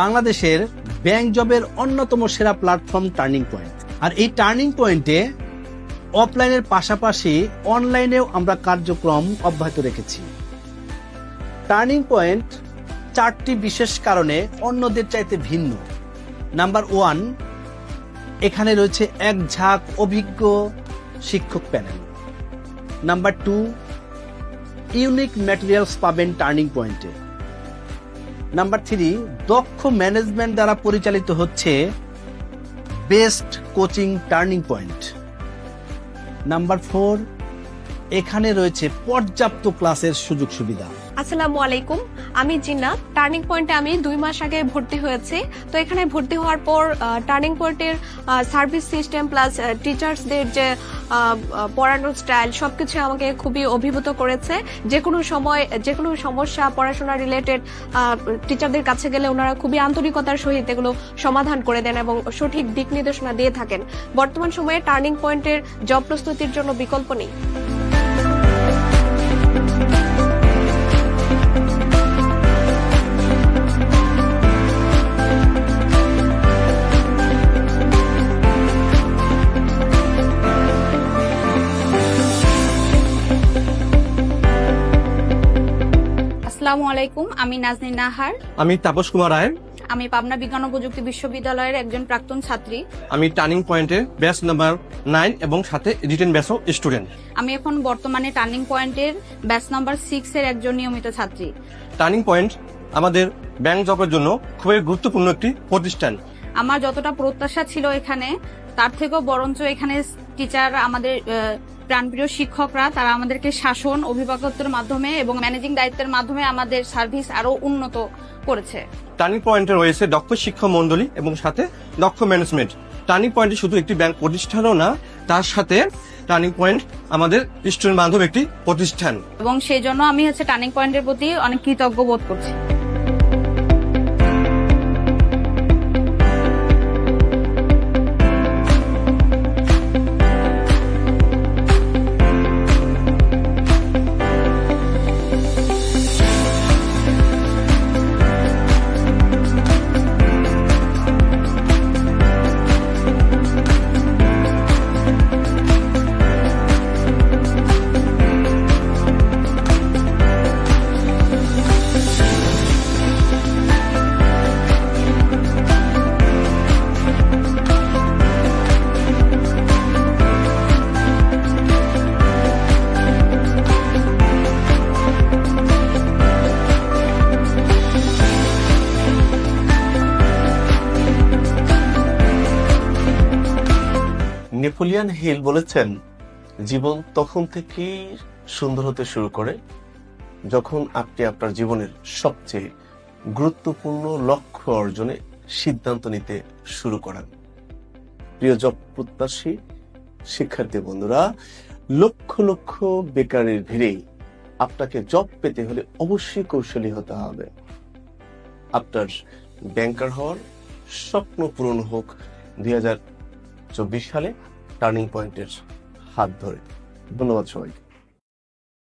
বাংলাদেশের ব্যাংক জবের অন্যতম সেরা প্ল্যাটফর্ম টার্নিং পয়েন্ট আর এই টার্নিং পয়েন্টে অফলাইনের পাশাপাশি অনলাইনেও আমরা কার্যক্রম অব্যাহত রেখেছি। টার্নিং পয়েন্ট চারটি বিশেষ কারণে অন্যদের চাইতে ভিন্ন। নাম্বার ওয়ান এখানে রয়েছে এক ঝাঁক অভিজ্ঞ শিক্ষক panel number two unique materials পাবেন টার্নিং পয়েন্টে নাম্বার থ্রি দক্ষ ম্যানেজমেন্ট দ্বারা পরিচালিত হচ্ছে best coaching turning point number four এখানে রয়েছে পর্যাপ্ত ক্লাসের সুযোগ সুবিধা। আসসালামু আলাইকুম। আমি জিন্নাত। টার্নিং পয়েন্টে আমি দুই মাস আগে ভর্তি হয়েছি। তো এখানে ভর্তি হওয়ার পর টার্নিং পয়েন্টের সার্ভিস সিস্টেম প্লাস টিচার্সদের যে পড়ানোর স্টাইল, সবকিছু আমাকে খুবই অভিভূত করেছে। যে কোনো সময় যে কোনো সমস্যা পড়াশোনা রিলেটেড টিচারদের কাছে গেলে ওনারা খুবই আন্তরিকতার সহিত এগুলো সমাধান করে দেন এবং সঠিক দিক নির্দেশনা দিয়ে থাকেন। বর্তমান সময়ে টার্নিং পয়েন্টের জব প্রস্তুতির জন্য বিকল্প নেই। আসসালামু আলাইকুম আমি নাজনীন নাহার। আমি তাপস কুমার রায়। আমি পাবনা বিজ্ঞান ও প্রযুক্তি বিশ্ববিদ্যালয়ের একজন প্রাক্তন ছাত্রী। আমি টার্নিং পয়েন্টের ব্যাচ নাম্বার নাইন এবং সাথে রিটেন ব্যাচও স্টুডেন্ট। আমি এখন বর্তমানে টার্নিং পয়েন্টের ব্যাচ নাম্বার সিক্স এর একজন নিয়মিত ছাত্রী। টার্নিং পয়েন্ট আমাদের ব্যাংক জবের জন্য খুবই গুরুত্বপূর্ণ একটি প্রতিষ্ঠান। আমার যতটা প্রত্যাশা ছিল এখানে তার থেকেও বরঞ্চ এখানে টিচার আমাদের প্রাণপ্রিয় শিক্ষকরা তারা আমাদেরকে শাসন অভিভাবকত্বের মাধ্যমে এবং ম্যানেজিং দায়িত্বের মাধ্যমে আমাদের সার্ভিস আরও উন্নত করেছে। টার্নিং পয়েন্টে রয়েছে দক্ষ শিক্ষক মন্ডলী এবং সাথে দক্ষ ম্যানেজমেন্ট। টার্নিং পয়েন্টে শুধু একটি ব্যাংক প্রতিষ্ঠানও না তার সাথে টার্নিং পয়েন্ট আমাদের স্টুডেন্ট বান্ধব একটি প্রতিষ্ঠান। এবং সেই জন্য আমি হচ্ছে টার্নিং পয়েন্টের প্রতি অনেক কৃতজ্ঞ বোধ করছি। নেপোলিয়ান হিল বলেছেন, জীবন তখন থেকেই সুন্দর হতে শুরু করে যখন আপনি আপনার জীবনের সবচেয়ে গুরুত্বপূর্ণ লক্ষ্য অর্জনে সিদ্ধান্ত নিতে শুরু করেন। প্রিয় জব প্রত্যাশী, শিক্ষার্থী বন্ধুরা, লক্ষ লক্ষ বেকারের ভিড়ে আপনাকে জব পেতে হলে অবশ্যই কৌশলী হতে হবে। আপনার ব্যাংকার হওয়ার স্বপ্ন পূরণ হোক দুই সালে। টার্নিং পয়েন্টের হাত ধরে। ধন্যবাদ সবাইকে।